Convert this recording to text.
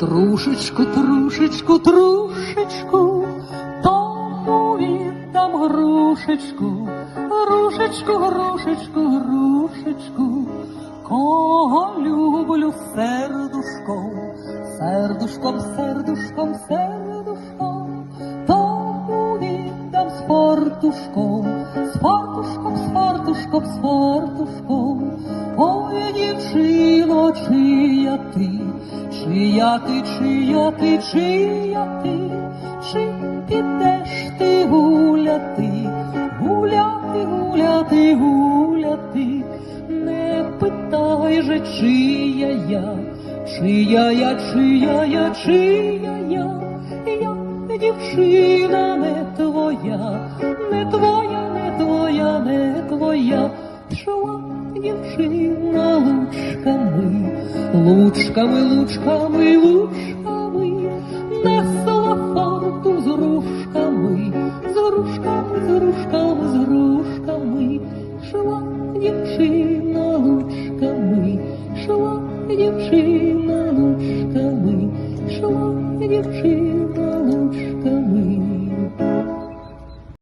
трушечку, трушечку, трушечку, тому віддам грушечку, грушечку, грушечку, грушечку, кого люблю сердушком, сердушком, сердушком, сердушком, тому віддам з фартушком, з фартушком, з фартушком, з фартушком. Чия ти, чия ти, чия ти, чи підеш ти гуляти, гуляти, гуляти, гуляти, не питай же, чия я, чия я, чия я, чия я, я дівчина не твоя, не твоя, не твоя, не твоя, пішла дівчина лучками, лучками, лучками, на салафату з рушками, з рушками, з рушками, з рушками, шла дівчина лучками, шла дівчина лучками, шла дівчина.